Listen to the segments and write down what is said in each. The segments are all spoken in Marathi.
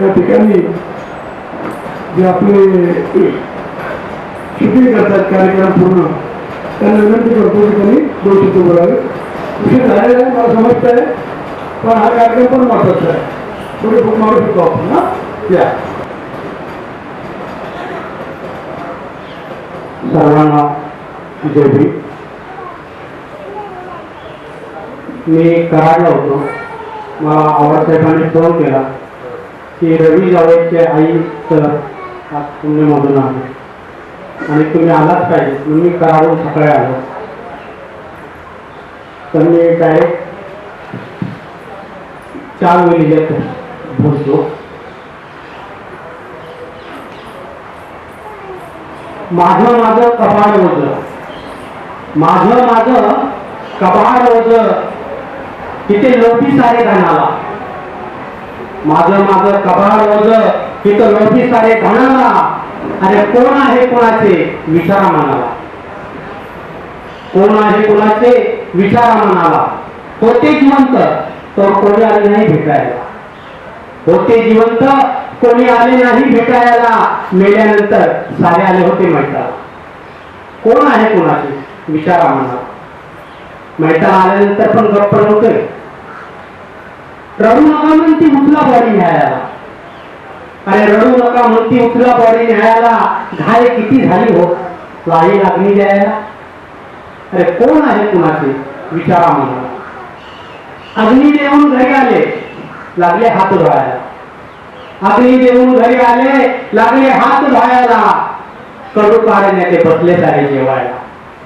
या ठिकाणी जे आपले शूटिंग करतात कार्यक्रम पूर्ण त्यांना विनंती करतो की त्यांनी दोन शब्द बोलावे उशीर झालेला आहे मला समजत आहे पण हा कार्यक्रम पण महत्त्वाचा आहे. थोडी खूप मारू शकतो आपण हा? या. सर्वांना जय भीम मी कराडला होतो. मला आवाजसाहेबांनी फोन केला. की रवी जावेदचे आई सर आज पुण्यामधून आले. आणि तुम्ही आलाच पाहिजे. म्हणून मी कराडून सकाळी आलो. तर मी डायरेक्ट चार वेळी भरतो माझं माझं कपाळ ओझ माझं माझं कपाळ ओझ तिथे लोपी सारे घाणाला माझं माझं कपाळ ओझ तिथं लोपी सारे घणाला अरे कोण आहे कोणाचे? विचारा मनाला. कोण आहे कोणाचे? विचारा मनाला. होते जिवंत? तर कोणी आले नाही भेटायला. होते जिवंत? कोणी आले नाही भेटायला. मेल्यानंतर सारे आले होते म्हणतात कोण आहे कोणाचे? विचारा म्हणा मेहता आल्यानंतर पण गप्प नव्हते. रडू नका म्हणती उचला बॉडी न्यायाला. अरे रडू नका म्हणती उचला बॉडी न्यायाला घाय किती झाली हो? लाई लागली द्यायला. अरे कोण आहे कुणाचे? विचारा म्हणा अग्नी देऊन घरी आले लागले हात धुवायला. अग्नी देऊन घरी आले लागले हात धुवायला. कडू काढण्याचे बसले सारे जेवायला.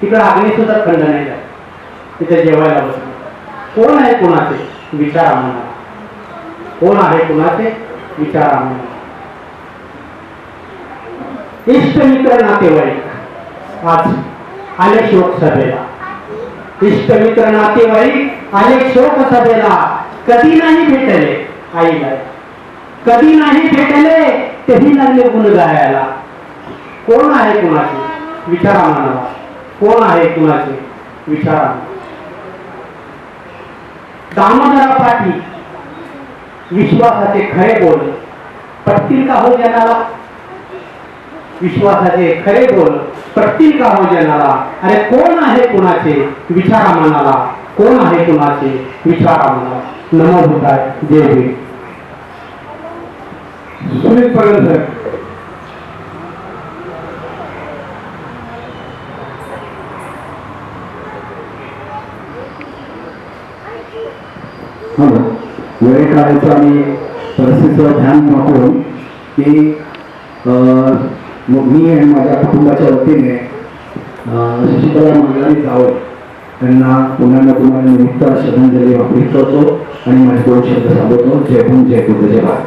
तिकडे अग्नी सुद्धा खंड नाही तिथे जेवायला बसले. कोण आहे कोणाचे? विचारा म्हणा कोण आहे कुणाचे? विचारा इष्ट मित्र नातेवाईक. आज आले शोक सभेला इष्ट मित्र नातेवाईक आले शोक सभेला कधी नाही भेटले? आईला. कधी नाही भेटले? तेही लागले गुण गायला. कोण आहे कुणाचे? विचारा म्हणाला कोण आहे कुणाचे? विचारा दामोदरा पाटील. विश्वासाचे खरे बोल. पटतील का हो जनाला? विश्वासाचे खरे बोल. पटतील का हो जनाला? अरे कोण आहे कुणाचे? विचारा मनाला. कोण आहे कुणाचे? विचारा मनाला. नमो भूताय. देव सुमित सुनील हॅलो वेळेकाळाचं आणि परिस्थितीचं ध्यान वापरून की मग मी आणि माझ्या कुटुंबाच्या वतीने शशिकला मंगलानी जावं त्यांना पुन्हा पुन्हा निमित्त श्रद्धांजली वापरित करतो आणि माझे दोन शब्द सांगतो. जय भीम जय बुद्ध जय भारत.